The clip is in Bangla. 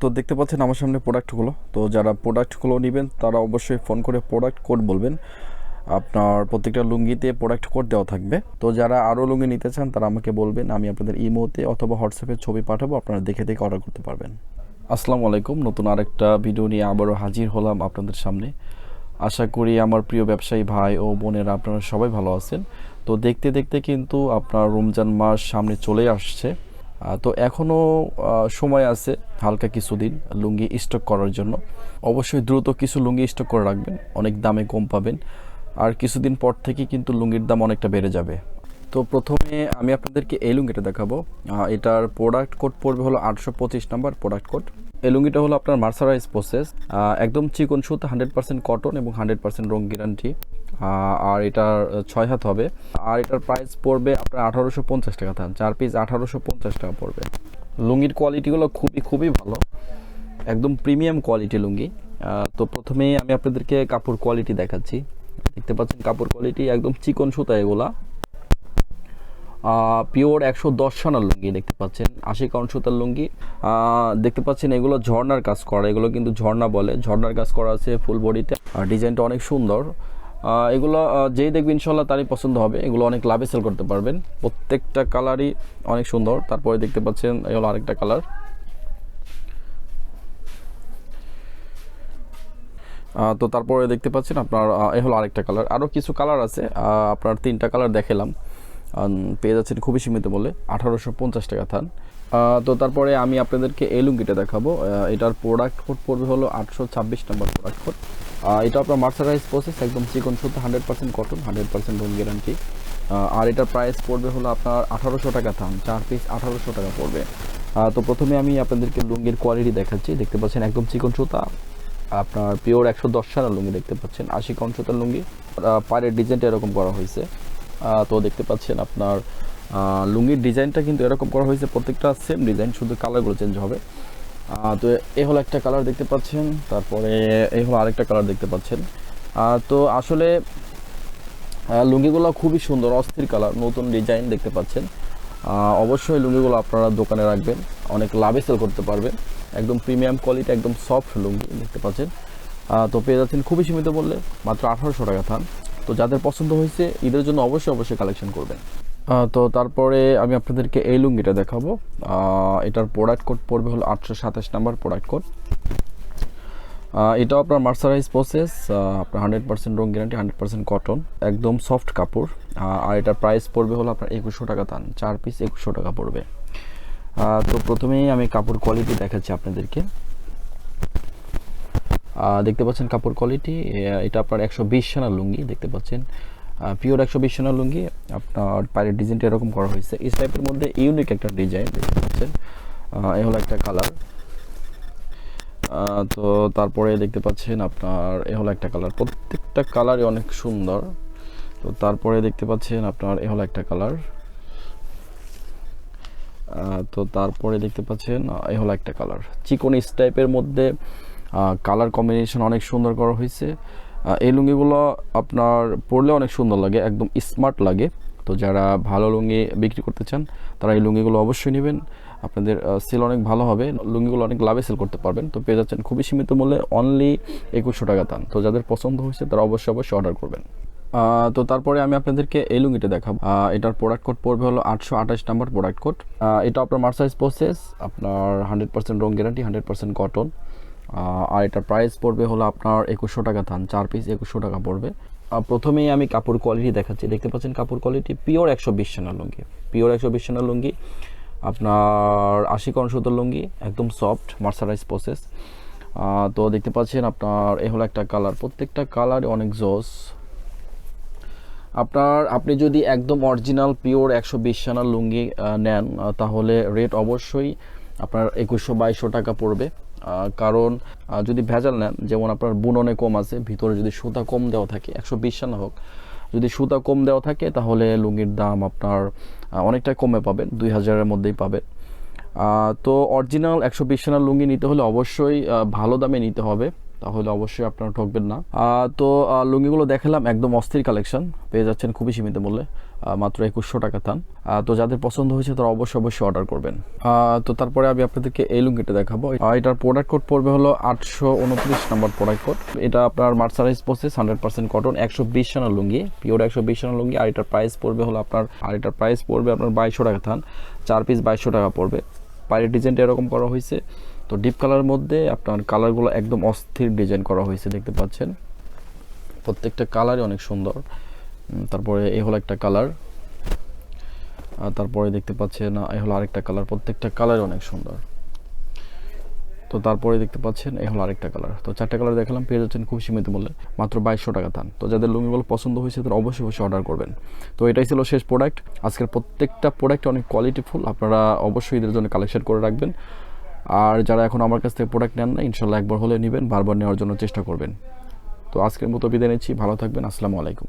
তো দেখতে পাচ্ছেন আমার সামনে প্রোডাক্টগুলো তো যারা প্রোডাক্টগুলো নেবেন, তারা অবশ্যই ফোন করে প্রোডাক্ট কোড বলবেন। আপনার প্রত্যেকটা লুঙ্গিতে প্রোডাক্ট কোড দেওয়া থাকবে। তো যারা আরও লুঙ্গি নিতে চান, তারা আমাকে বলবেন, আমি আপনাদের ইমোতে অথবা হোয়াটসঅ্যাপে ছবি পাঠাবো, আপনারা দেখে দেখে অর্ডার করতে পারবেন। আসসালামু আলাইকুম, নতুন আরেকটা ভিডিও নিয়ে আবারও হাজির হলাম আপনাদের সামনে। আশা করি আমার প্রিয় ব্যবসায়ী ভাই ও বোনেরা আপনারা সবাই ভালো আছেন। তো দেখতে দেখতে কিন্তু আপনার রমজান মাস সামনে চলে আসছে। তো এখনও সময় আছে হালকা কিছুদিন লুঙ্গি স্টক করার জন্য। অবশ্যই দ্রুত কিছু লুঙ্গি স্টক করে রাখবেন, অনেক দামে কম পাবেন। আর কিছুদিন পর থেকে কিন্তু লুঙ্গির দাম অনেকটা বেড়ে যাবে। তো প্রথমে আমি আপনাদেরকে এই লুঙ্গিটা দেখাবো। এটার প্রোডাক্ট কোড পড়বে হলো আটশো পঁচিশ নাম্বার প্রোডাক্ট কোড এই লুঙ্গিটা হলো আপনার মার্সারাইজ প্রসেস একদম চিকন সুতা হান্ড্রেড পার্সেন্ট কটন এবং হান্ড্রেড পার্সেন্ট রং গ্যারান্টি আর এটার ছয় হাত হবে। আর এটার প্রাইস পড়বে আপনার আঠারোশো পঞ্চাশ টাকা থান চার পিস আঠারোশো পঞ্চাশ টাকা পড়বে। লুঙ্গির কোয়ালিটিগুলো খুবই খুবই ভালো। একদম প্রিমিয়াম কোয়ালিটি লুঙ্গি। তো প্রথমেই আমি আপনাদেরকে কাপড় কোয়ালিটি দেখাচ্ছি। দেখতে পাচ্ছেন কাপড় কোয়ালিটি একদম চিকন সুতা এগুলা। পিওর একশো দশ সানার লুঙ্গি দেখতে পাচ্ছেন। আশি কাউন্ট সুতার লুঙ্গি। দেখতে পাচ্ছেন এগুলো ঝর্নার কাজ করা। এগুলো কিন্তু ঝর্ণা বলে। ঝর্ণার কাজ করা আছে ফুল বডিতে আর ডিজাইনটা অনেক সুন্দর। এগুলো যেই দেখবেন ইনশাল্লাহ তারই পছন্দ হবে। এগুলো অনেক লাভে সেল করতে পারবেন। প্রত্যেকটা কালারই অনেক সুন্দর। তারপরে দেখতে পাচ্ছেন, এই হলো আরেকটা কালার তো তারপরে দেখতে পাচ্ছেন আপনার এ হলো আরেকটা কালার আরও কিছু কালার আছে আপনার তিনটা কালার দেখালাম। পেয়ে যাচ্ছেন খুবই সীমিত বলে আঠারোশো পঞ্চাশ টাকা থান। তো তারপরে আমি আপনাদেরকে এই লুঙ্গিটা দেখাবো। এটার প্রোডাক্ট কোড পড়বে হলো আটশো ছাব্বিশ নম্বর প্রোডাক্ট কোড এটা আপনার মার্সারাইজ প্রসেস একদম চিকন সুতো hundred percent cotton hundred percent room guarantee আর এটার প্রাইস পড়বে হলো আপনার আঠারোশো টাকা থান চার পিস আঠারোশো টাকা পড়বে। তো প্রথমে আমি আপনাদেরকে লুঙ্গির কোয়ালিটি দেখাচ্ছি, দেখতে পাচ্ছেন একদম চিকন সুতা। আপনার পিওর একশো দশ সালের লুঙ্গি দেখতে পাচ্ছেন, আশি কাউন্ট সুতার লুঙ্গি। পায়ের ডিজাইনটা এরকম করা হয়েছে। তো দেখতে পাচ্ছেন আপনার লুঙ্গির ডিজাইনটা কিন্তু এরকম করা হয়েছে, প্রত্যেকটা সেম ডিজাইন শুধু কালারগুলো চেঞ্জ হবে। তো এ হলো একটা কালার দেখতে পাচ্ছেন, তারপরে এই হলো আরেকটা কালার দেখতে পাচ্ছেন। তো আসলে লুঙ্গিগুলো খুবই সুন্দর, অস্থির কালার নতুন ডিজাইন দেখতে পাচ্ছেন। অবশ্যই লুঙ্গিগুলো আপনারা দোকানে রাখবেন, অনেক লাভে সেল করতে পারবেন। একদম প্রিমিয়াম কোয়ালিটি একদম সফট লুঙ্গি দেখতে পাচ্ছেন। তো পেয়ে যাচ্ছেন খুবই সীমিত বললে মাত্র আঠারোশো টাকা থান। তো যাদের পছন্দ হয়েছে, ঈদের জন্য অবশ্যই অবশ্যই কালেকশন করবেন। তো তারপরে আমি আপনাদেরকে এই লুঙ্গিটা দেখাবো। এটার প্রোডাক্ট কোড পড়বে হলো আটশো সাতাশ নাম্বার প্রোডাক্ট কোড এটাও আপনার মার্সারাইজ প্রসেস আপনার হান্ড্রেড পার্সেন্ট রং গ্যারান্টি হান্ড্রেড পার্সেন্ট কটন একদম সফট কাপড়। আর এটার প্রাইস পড়বে হলো আপনার একুশশো টাকা দান, চার পিস একুশশো টাকা পড়বে। তো প্রথমেই আমি কাপড় কোয়ালিটি দেখাচ্ছি আপনাদেরকে। দেখতে পাচ্ছেন কাপড় কোয়ালিটি এটা আপনার একশো বিশ সানার লুঙ্গি, দেখতে পাচ্ছেন। পিওর একশো বিশ সানার লুঙ্গি, আপনার পায়ের ডিজাইনটা এরকম করা হয়েছে। এই টাইপের মধ্যে ইউনিক একটা ডিজাইন দেখতে পাচ্ছেন? এ হলো একটা কালার তো তারপরে দেখতে পাচ্ছেন আপনার এ হলো একটা কালার প্রত্যেকটা কালারই অনেক সুন্দর। তো তারপরে দেখতে পাচ্ছেন আপনার এ হলো একটা কালার তো তারপরে দেখতে পাচ্ছেন এ হলো একটা কালার চিকন টাইপের মধ্যে কালার কম্বিনেশন অনেক সুন্দর করা হয়েছে। এই লুঙ্গিগুলো আপনার পরলে অনেক সুন্দর লাগে, একদম স্মার্ট লাগে। তো যারা ভালো লুঙ্গি বিক্রি করতে চান, তারা এই লুঙ্গিগুলো অবশ্যই নেবেন। আপনাদের সেল অনেক ভালো হবে, লুঙ্গিগুলো অনেক লাভে সেল করতে পারবেন। তো পেয়ে যাচ্ছেন খুবই সীমিত মূল্যে অনলি একুশশো টাকা দান তো যাদের পছন্দ হয়েছে, তারা অবশ্যই অবশ্যই অর্ডার করবেন। তো তারপরে আমি আপনাদেরকে এই লুঙ্গিটা দেখাবো। এটার প্রোডাক্ট কোড পড়বে হলো আটশো আঠাশ নাম্বার প্রোডাক্ট কোড এটা আপনার মার্সাইজ প্রসেস আপনার হান্ড্রেড পার্সেন্ট রং গ্যারান্টি হান্ড্রেড পার্সেন্ট কটন আর এটার প্রাইস পড়বে হলো আপনার একুশশো টাকা থান চার পিস একুশশো টাকা পড়বে। প্রথমেই আমি কাপড় কোয়ালিটি দেখাচ্ছি। দেখতে পাচ্ছেন কাপড় কোয়ালিটি পিওর একশো বিশ সেনার লুঙ্গি। পিওর একশো বিশ সেনার লুঙ্গি, আপনার আশি কন সুতোর লুঙ্গি, একদম সফট মার্সারাইজ প্রসেস তো দেখতে পাচ্ছেন আপনার এ হলো একটা কালার প্রত্যেকটা কালার অনেক জোস। আপনার আপনি যদি একদম অরিজিনাল পিওর একশো বিশ সানার লুঙ্গি নেন তাহলে রেট অবশ্যই আপনার একুশশো বাইশশো টাকা পড়বে। কারণ যদি ভেজাল নেন, যেমন আপনার বুননে কম আছে, ভিতরে যদি সুতা কম দেওয়া থাকে, একশো বিশ সানা হোক, যদি সুতা কম দেওয়া থাকে, তাহলে লুঙ্গির দাম আপনার অনেকটা কমে পাবেন, দুই হাজারের মধ্যেই পাবেন। তো অরিজিনাল একশো বিশ সানার লুঙ্গি নিতে হলে অবশ্যই ভালো দামে নিতে হবে। তাহলে অবশ্যই আপনারা ঠকবেন না। তো লুঙ্গিগুলো দেখালাম, একদম অস্থির কালেকশন। পেয়ে যাচ্ছেন খুবই সীমিত মূল্যে মাত্র একুশশো টাকা থান তো যাদের পছন্দ হয়েছে তারা অবশ্যই অবশ্যই অর্ডার করবেন। তো তারপরে আমি আপনাদেরকে এই লুঙ্গিটা দেখাবো। এটার প্রোডাক্ট কোড পড়বে হলো আটশো উনত্রিশ নম্বর প্রোডাক্ট কোড এটা আপনার mercerise process hundred percent cotton একশো বিশ সানা লুঙ্গি পিওর একশো বিশ সানা লুঙ্গি। আর এটার প্রাইস পড়বে হলো আপনার, আর এটার প্রাইস পড়বে আপনার বাইশশো টাকা থান চার পিস বাইশশো টাকা পড়বে। বাইরের ডিজাইনটা এরকম করা হয়েছে। তো ডিপ কালারের মধ্যে আপনার কালারগুলো একদম অস্থির ডিজাইন করা হয়েছে, দেখতে পাচ্ছেন। প্রত্যেকটা কালারই অনেক সুন্দর। তারপরে এই হলো একটা কালার তারপরে দেখতে পাচ্ছেন এই হলো আরেকটা কালার প্রত্যেকটা কালারই অনেক সুন্দর। তো তারপরে দেখতে পাচ্ছেন এই হলো আরেকটা কালার তো চারটা কালার দেখালাম, পেয়ে যাচ্ছেন খুব সীমিত মূল্যে। মাত্র বাইশশো টাকা থান তো যাদের লুঙ্গিগুলো পছন্দ হয়েছে, তারা অবশ্যই অবশ্যই অর্ডার করবেন। তো এটাই ছিল শেষ প্রোডাক্ট আজকের প্রত্যেকটা প্রোডাক্ট অনেক কোয়ালিটিফুল আপনারা অবশ্যই এদের জন্য কালেকশন করে রাখবেন। আর যারা এখন আমার কাছ থেকে প্রোডাক্ট নেন না ইনশাল্লাহ একবার হলে নেবেন, বারবার নেওয়ার জন্য চেষ্টা করবেন। তো আজকের মতো বিদায় নিচ্ছি, ভালো থাকবেন, আসসালামু আলাইকুম।